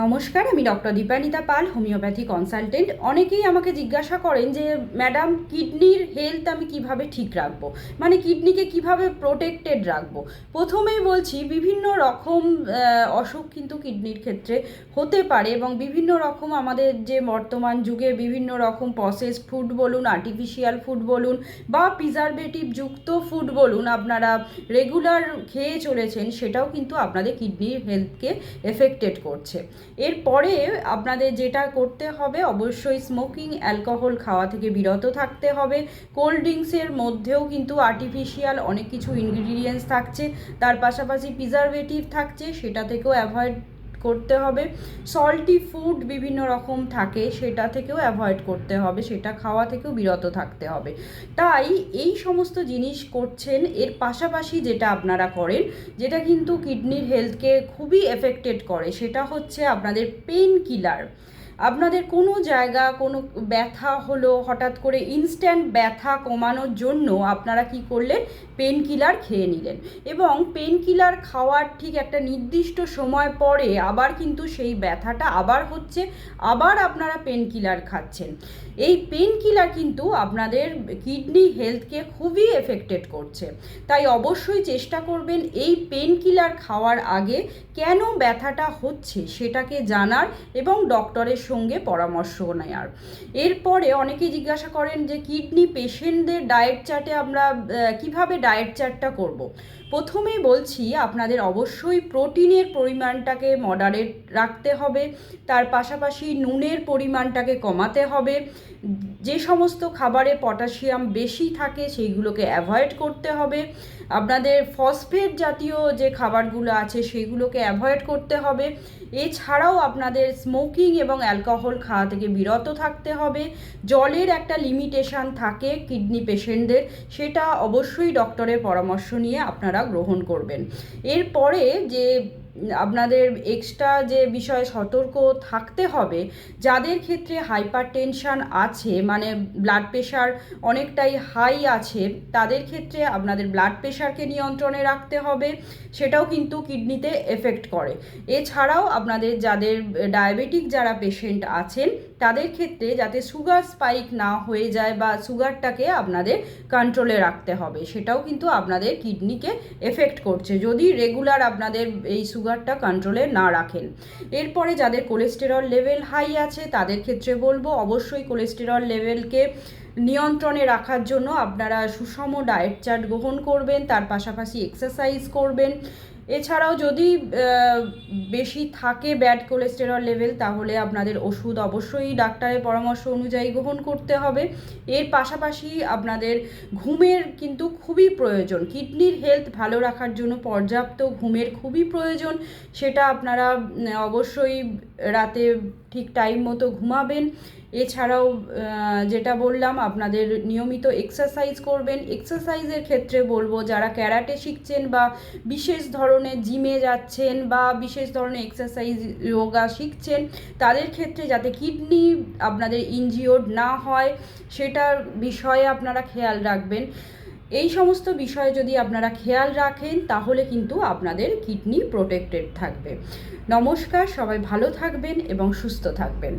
নমস্কার, আমি doctor Dipanita Pal, homeopathy consultant. অনেকেই আমাকে জিজ্ঞাসা করেন যে, ম্যাডাম, কিডনির হেলথ আমি কীভাবে ঠিক রাখব? মানে কিডনিকে কীভাবে প্রোটেক্টেড রাখব? প্রথমেই বলছি, বিভিন্ন রকম অসুখ কিন্তু কিডনির ক্ষেত্রে হতে পারে এবং বিভিন্ন রকম আমাদের যে বর্তমান যুগে বিভিন্ন রকম প্রসেস ফুড বলুন আর্টিফিশিয়াল ফুড বলুন বা প্রিজারভেটিভ যুক্ত ফুড বলুন, আপনারা রেগুলার খেয়ে চলেছেন, সেটাও কিন্তু আপনাদের কিডনির হেলথকে এফেক্টেড করছে। এরপরে আপনাদের যেটা করতে হবে, অবশ্যই স্মোকিং অ্যালকোহল খাওয়া থেকে বিরত থাকতে হবে। কোল্ড ড্রিঙ্কসের মধ্যেও কিন্তু আর্টিফিশিয়াল অনেক কিছু ইনগ্রিডিয়েন্টস থাকছে। তার পাশাপাশি প্রিজারভেটিভ থাকছে, সেটা থেকেও অ্যাভয়েড করতে হবে। সল্টি ফুড বিভিন্ন রকম থাকে, সেটা থেকেও অ্যাভয়েড করতে হবে, সেটা খাওয়া থেকেও বিরত থাকতে হবে। তাই এই সমস্ত জিনিস করছেন, এর পাশাপাশি যেটা আপনারা করেন, যেটা কিন্তু কিডনির হেলথকে খুবই এফেক্টেড করে, সেটা হচ্ছে আপনাদের পেন কিলার আপনাদের কোনো জায়গা, কোনো ব্যথা হলো হঠাৎ করে ইনস্ট্যান্ট ব্যথা কমানোর জন্য আপনারা কি করলেন? পেন কিলার খেয়ে নিলেন। এবং পেন কিলার খাওয়ার ঠিক একটা নির্দিষ্ট সময় পরে আবার কিন্তু সেই ব্যথাটা আবার হচ্ছে, আবার আপনারা পেন কিলার খাচ্ছেন। এই পেন কিলার কিন্তু আপনাদের কিডনি হেলথকে খুবই এফেক্টেড করছে। তাই অবশ্যই চেষ্টা করবেন এই পেন কিলার খাওয়ার আগে কেন ব্যথাটা হচ্ছে সেটাকে জানার এবং ডক্টরের সঙ্গে পরামর্শ নেওয়ার এরপরে অনেকেই জিজ্ঞাসা করেন যে, কিডনি পেশেন্টদের ডায়েট চার্টে আমরা কীভাবে ডায়েট চার্টটা করব। প্রথমেই বলছি, আপনাদের অবশ্যই প্রোটিনের পরিমাণটাকে মডারেট রাখতে হবে, তার পাশাপাশি নুনের পরিমাণটাকে কমাতে হবে, যে সমস্ত খাবারে পটাশিয়াম বেশি থাকে সেইগুলোকে অ্যাভয়েড করতে হবে, আপনাদের ফসফেট জাতীয় যে খাবারগুলো আছে সেইগুলোকে অ্যাভয়েড করতে হবে, এছাড়াও আপনাদের স্মোকিং এবং অ্যালকোহল খাওয়া থেকে বিরত থাকতে হবে। জলের একটা লিমিটেশান থাকে কিডনি পেশেন্টদের সেটা অবশ্যই ডক্টরের পরামর্শ নিয়ে আপনারা গ্রহণ করবেন। এরপরে যে আপনাদের এক্সট্রা যে বিষয়ে সতর্ক থাকতে হবে, যাদের ক্ষেত্রে হাইপার টেনশান আছে মানে ব্লাড প্রেশার অনেকটাই হাই আছে, তাদের ক্ষেত্রে আপনাদের ব্লাড প্রেশারকে নিয়ন্ত্রণে রাখতে হবে, সেটাও কিন্তু কিডনিতে এফেক্ট করে। এছাড়াও আপনাদের যাদের ডায়াবেটিক যারা পেশেন্ট আছেন তাদের ক্ষেত্রে যাতে সুগার স্পাইক না হয়ে যায় বা সুগারটাকে আপনাদের কন্ট্রোলে রাখতে হবে, সেটাও কিন্তু আপনাদের কিডনিকে এফেক্ট করছে। যদি রেগুলার আপনাদের এই সুগারটা কন্ট্রোলে না রাখেন। এরপরে যাদের কোলেস্টেরল লেভেল হাই আছে, তাদের ক্ষেত্রে বলব, অবশ্যই কোলেস্টেরল লেভেলকে নিয়ন্ত্রণে রাখার জন্য আপনারা সুষম ডায়েট চার্ট গ্রহণ করবেন, তার পাশাপাশি এক্সারসাইজ করবেন। এছাড়াও যদি বেশি থাকে ব্যাড কোলেস্টেরল লেভেল তাহলে আপনাদের ওষুধ অবশ্যই ডাক্তারের পরামর্শ অনুযায়ী গ্রহণ করতে হবে। এর পাশাপাশি আপনাদের ঘুমের কিন্তু খুবই প্রয়োজন। কিডনির হেলথ ভালো রাখার জন্য পর্যাপ্ত ঘুমের খুবই প্রয়োজন। সেটা আপনারা অবশ্যই রাতে ঠিক টাইম মতো ঘুমাবেন। এছাড়াও যেটা বললাম, আপনাদের নিয়মিত এক্সারসাইজ করবেন। এক্সারসাইজের ক্ষেত্রে বলব, যারা ক্যারাটে শিখছেন বা বিশেষ ধরনের জিমে যাচ্ছেন বা বিশেষ ধরনের এক্সারসাইজ যোগা শিখছেন, তাদের ক্ষেত্রে যাতে কিডনি আপনাদের ইনজিওর্ড না হয়, সেটার বিষয়ে আপনারা খেয়াল রাখবেন। এই সমস্ত বিষয়ে যদি আপনারা খেয়াল রাখেন, তাহলে কিন্তু আপনাদের কিডনি প্রোটেক্টেড থাকবে। নমস্কার, সবাই ভালো থাকবেন এবং সুস্থ থাকবেন।